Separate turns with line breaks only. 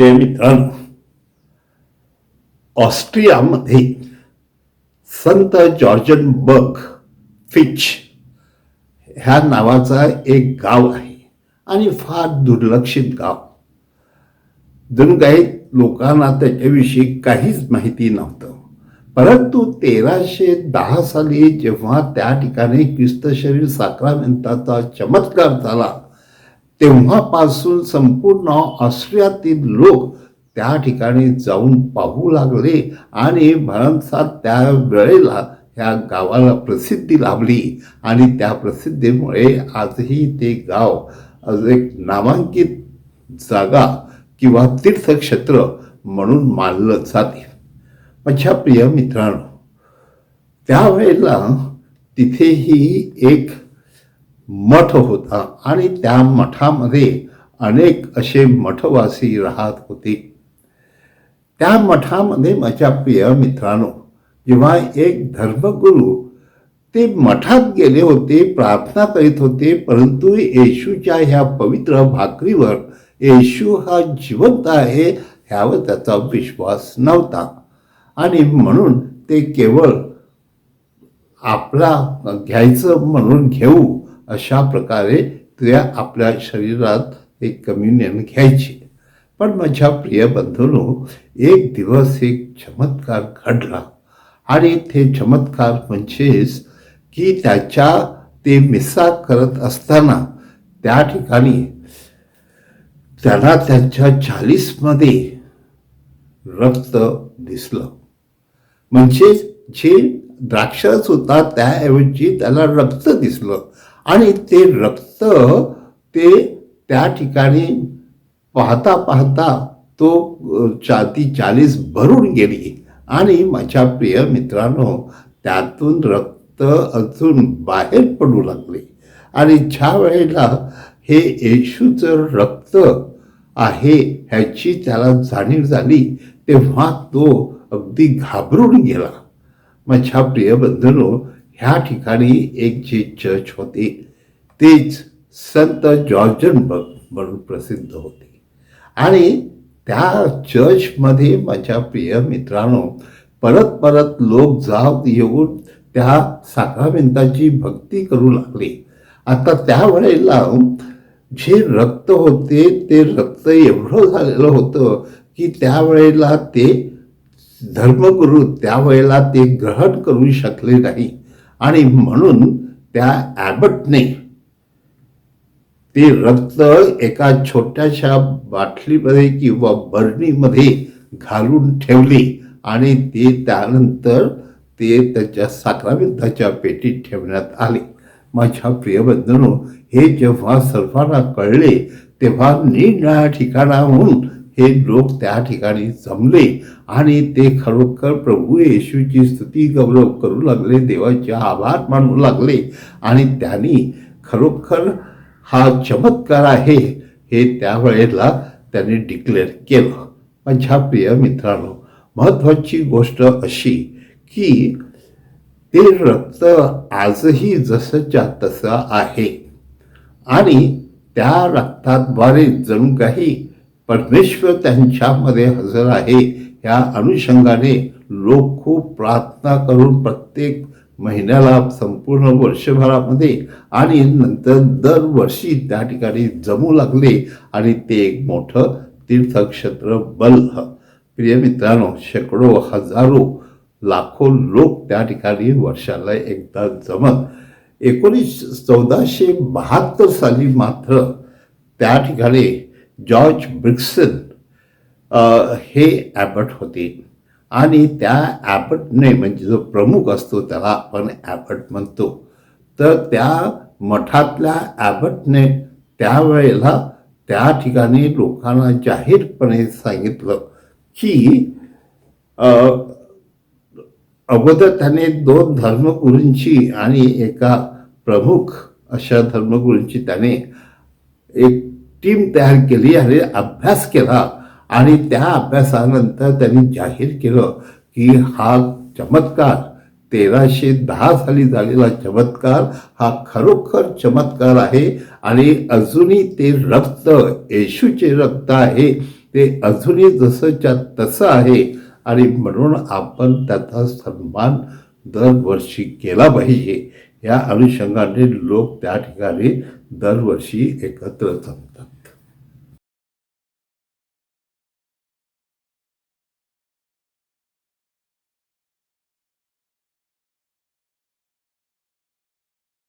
मित्रांनो ऑस्ट्रियामध्ये संत जॉर्जन बर्ग फिच ह्या नावाचा एक गाव आहे आणि फार दुर्लक्षित गाव. जणू काही लोकांना त्याच्याविषयी काहीच माहिती नव्हतं. परंतु तेराशे दहा साली जेव्हा त्या ठिकाणी ख्रिस्त शरीर साक्रामेंताचा चमत्कार झाला तेव्हापासून संपूर्ण ऑस्ट्रियातील लोक त्या ठिकाणी जाऊन पाहू लागले आणि भरमसाठ त्या वेळेला ह्या गावाला प्रसिद्धी लाभली. आणि त्या प्रसिद्धीमुळे आजही ते गाव एक नामांकित जागा किंवा तीर्थक्षेत्र म्हणून मानलं जाते. माझ्या प्रिय मित्रांनो त्यावेळेला तिथेही एक मठ होता आणि त्या मठामध्ये अनेक असे मठवासी राहत होते. त्या मठामध्ये माझ्या प्रिय मित्रांनो जेव्हा एक धर्मगुरू ते मठात गेले होते प्रार्थना करीत होते परंतु येशूच्या ह्या पवित्र भाकरीवर येशू हा जिवंत आहे ह्यावर त्याचा विश्वास नव्हता. आणि म्हणून ते केवळ आपला घ्यायचं म्हणून घेऊ अशा प्रकारे ते आपल्या शरीरात एक कम्युनियन घ्यायची. पण माझ्या प्रिय बंधूनो एक दिवस एक चमत्कार घडला. आणि ते चमत्कार म्हणजेच की त्याच्या ते मिसा करत असताना त्या ठिकाणी त्याला त्यांच्या चाळीसमध्ये रक्त दिसलं. म्हणजेच जे द्राक्षच होता त्याऐवजी त्याला रक्त दिसलं. आणि ते रक्त ते त्या ठिकाणी पाहता पाहता तो चा ती चाळीस भरून गेली. आणि माझ्या प्रिय मित्रांनो त्यातून रक्त अजून बाहेर पडू लागले. आणि ज्या वेळेला हे येशूचं रक्त आहे ह्याची त्याला जाणीव झाली तेव्हा तो अगदी घाबरून गेला. माझ्या प्रिय बंधनो ह्या ठिकाणी एक जे चर्च होते तेच संत जॉर्जन बग म्हणून प्रसिद्ध होते. आणि त्या चर्चमध्ये माझ्या प्रिय मित्रांनो परत परत लोक जात येऊन त्या साक्रामेंताची भक्ती करू लागले. आता त्यावेळेला जे रक्त होते ते रक्त एवढं झालेलं होतं की त्यावेळेला ते धर्मगुरू त्यावेळेला ते ग्रहण करू शकले नाही. आणि म्हणून त्या ॲबटने ते रक्त एका छोट्याशा बाटलीमध्ये किंवा बरणीमध्ये घालून ठेवली आणि ते त्यानंतर ते त्याच्या साखराविंदाच्या पेटीत ठेवण्यात आले. माझ्या प्रियबंधनो हे जेव्हा सर्वांना कळले तेव्हा निरनिळ्या ठिकाणाहून हे लोक त्या ठिकाणी जमले आणि ते खरोखर प्रभू येशूची स्तुती गौरव करू लागले देवाचे आभार मानू लागले आणि त्यांनी खरोखर हा चमत्कार आहे हे त्यावेळेला त्यांनी डिक्लेअर केलं. माझ्या प्रिय मित्रांनो महत्त्वाची गोष्ट अशी की ते रक्त आजही जसंच्या तसं आहे. आणि त्या रक्ताद्वारे जणू काही परमेश्वर त्यांच्यामध्ये हजर आहे. या अनुषंगाने लोक खूप प्रार्थना करून प्रत्येक महिन्याला संपूर्ण वर्षभरामध्ये आणि नंतर दरवर्षी त्या ठिकाणी जमू लागले आणि ते एक मोठं तीर्थक्षेत्र बनलं प्रिय मित्रांनो शेकडो हजारो लाखो लोक त्या ठिकाणी वर्षाला एकदा जमत. एकोणीस चौदाशे बहात्तर साली मात्र त्या ठिकाणी जॉर्ज ब्रिक्सन हे ॲबट होते. आणि त्या ॲबटने म्हणजे जो प्रमुख असतो त्याला आपण ॲबट म्हणतो. तर त्या मठातल्या ॲबटने त्यावेळेला त्या ठिकाणी लोकांना जाहीरपणे सांगितलं की अगोदर त्याने दोन धर्मगुरूंची आणि एका प्रमुख अशा धर्मगुरूंची त्याने एक टीम तयार केली आणि अभ्यास केला. आणि त्या अभ्यासानंतर त्यांनी जाहीर केलं की हा चमत्कार तेराशे दहा साली झालेला चमत्कार हा खरोखर चमत्कार आहे. आणि अजूनही ते रक्त येशूचे रक्त आहे. ते अजूनही जसंच्या तसं आहे. आणि म्हणून आपण त्याचा सन्मान दरवर्षी केला पाहिजे. या अनुषंगाने लोक त्या ठिकाणी दरवर्षी एकत्र जमतात